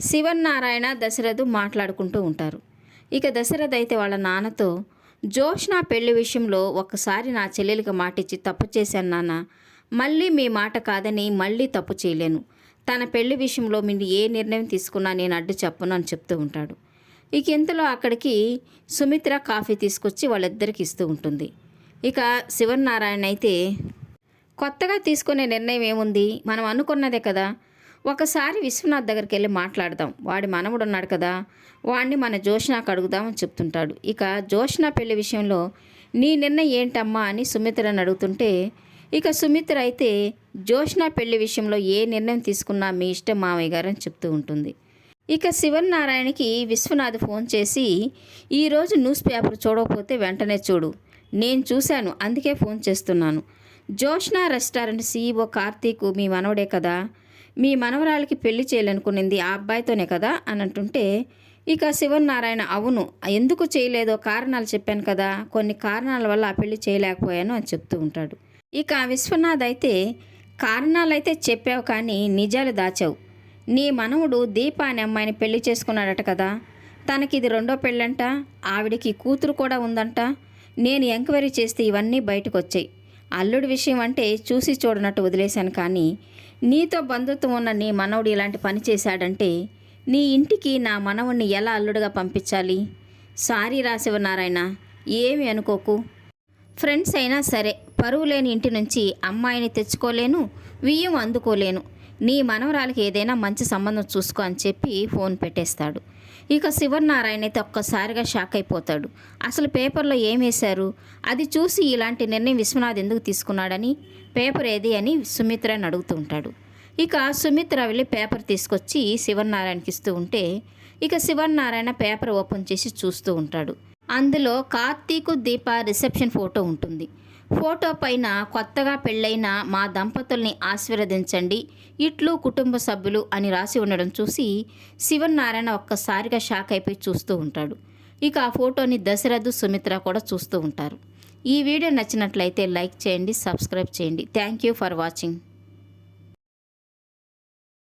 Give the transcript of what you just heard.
శివన్నారాయణ దశరథు మాట్లాడుకుంటూ ఉంటారు. ఇక దశరథ్ అయితే వాళ్ళ నాన్నతో జోష్నా పెళ్ళి విషయంలో ఒక్కసారి నా చెల్లెలికి మాటిచ్చి తప్పు చేశాను నాన్న. మళ్ళీ మీ మాట కాదని మళ్ళీ తప్పు చేయలేను. తన పెళ్ళి విషయంలో మీరు ఏ నిర్ణయం తీసుకున్నా నేను అడ్డు చెప్పను అని చెప్తూ ఉంటాడు. ఇక ఇంతలో అక్కడికి సుమిత్ర కాఫీ తీసుకొచ్చి వాళ్ళిద్దరికి ఇస్తూ ఉంటుంది. ఇక శివనారాయణ అయితే కొత్తగా తీసుకునే నిర్ణయం ఏముంది? మనం అనుకున్నదే కదా. ఒకసారి విశ్వనాథ్ దగ్గరికి వెళ్ళి మాట్లాడదాం. వాడి మనముడు ఉన్నాడు కదా వాడిని మన జోష్నాకు అడుగుదామని చెప్తుంటాడు. ఇక జోష్నా పెళ్ళి విషయంలో నీ నిర్ణయం ఏంటమ్మా అని సుమిత్రని అడుగుతుంటే ఇక సుమిత్ర అయితే జోష్నా పెళ్ళి విషయంలో ఏ నిర్ణయం తీసుకున్నా మీ ఇష్టం మామయ్య గారు అని చెప్తూ ఉంటుంది. ఇక శివనారాయణకి విశ్వనాథ్ ఫోన్ చేసి ఈరోజు న్యూస్ పేపర్ చూడకపోతే వెంటనే చూడు. నేను చూశాను అందుకే ఫోన్ చేస్తున్నాను. జోష్నా రెస్టారెంట్ సీఈఓ కార్తీక్ మీ మనవడే కదా మీ మనవరాలకి పెళ్ళి చేయాలనుకునింది ఆ అబ్బాయితోనే కదా అని అంటుంటే ఇక శివనారాయణ అవును ఎందుకు చేయలేదో కారణాలు చెప్పాను కదా కొన్ని కారణాల వల్ల ఆ పెళ్ళి చేయలేకపోయాను అని చెప్తూ ఉంటాడు. ఇక విశ్వనాథ్ అయితే కారణాలైతే చెప్పావు కానీ నిజాలు దాచావు. నీ మనవుడు దీప అనే అమ్మాయిని పెళ్ళి చేసుకున్నాడట కదా తనకి ఇది రెండో పెళ్ళంట ఆవిడికి కూతురు కూడా ఉందంట నేను ఎంక్వైరీ చేస్తే ఇవన్నీ బయటకు వచ్చాయి అల్లుడి విషయం అంటే చూసి చూడనట్టు వదిలేశాను కానీ నీతో బంధుత్వం ఉన్న నీ మనవడు ఇలాంటి పని చేశాడంటే నీ ఇంటికి నా మనవుణ్ణి ఎలా అల్లుడుగా పంపించాలి? సారీ రాశివనారాయణ ఏమి అనుకోకు. ఫ్రెండ్స్ అయినా సరే పరువు లేని ఇంటి నుంచి అమ్మాయిని తెచ్చుకోలేను వియ్యం అందుకోలేను. నీ మనవరాలకి ఏదైనా మంచి సంబంధం చూసుకో అని చెప్పి ఫోన్ పెట్టేస్తాడు. ఇక శివనారాయణ అయితే ఒక్కసారిగా షాక్ అయిపోతాడు. అసలు పేపర్లో ఏం వేశారు? అది చూసి ఇలాంటి నిర్ణయం విశ్వనాథ్ ఎందుకు తీసుకున్నాడని పేపర్ ఏది అని సుమిత్రని అడుగుతూ ఉంటాడు. ఇక సుమిత్ర వెళ్ళి పేపర్ తీసుకొచ్చి శివనారాయణకి ఇస్తూ ఉంటే ఇక శివనారాయణ పేపర్ ఓపెన్ చేసి చూస్తూ ఉంటాడు. అందులో కార్తీకు దీప రిసెప్షన్ ఫోటో ఉంటుంది. ఫోటో పైన కొత్తగా పెళ్ళైన మా దంపతుల్ని ఆశీర్వదించండి. ఇట్లు కుటుంబ సభ్యులు అని రాసి ఉండడం చూసి శివనారాయణ ఒక్కసారిగా షాక్ అయిపోయి చూస్తూ ఉంటాడు. ఇక ఆ ఫోటోని దశరథు సుమిత్ర కూడా చూస్తూ ఉంటారు. ఈ వీడియో నచ్చినట్లయితే లైక్ చేయండి సబ్స్క్రైబ్ చేయండి. Thank you for watching.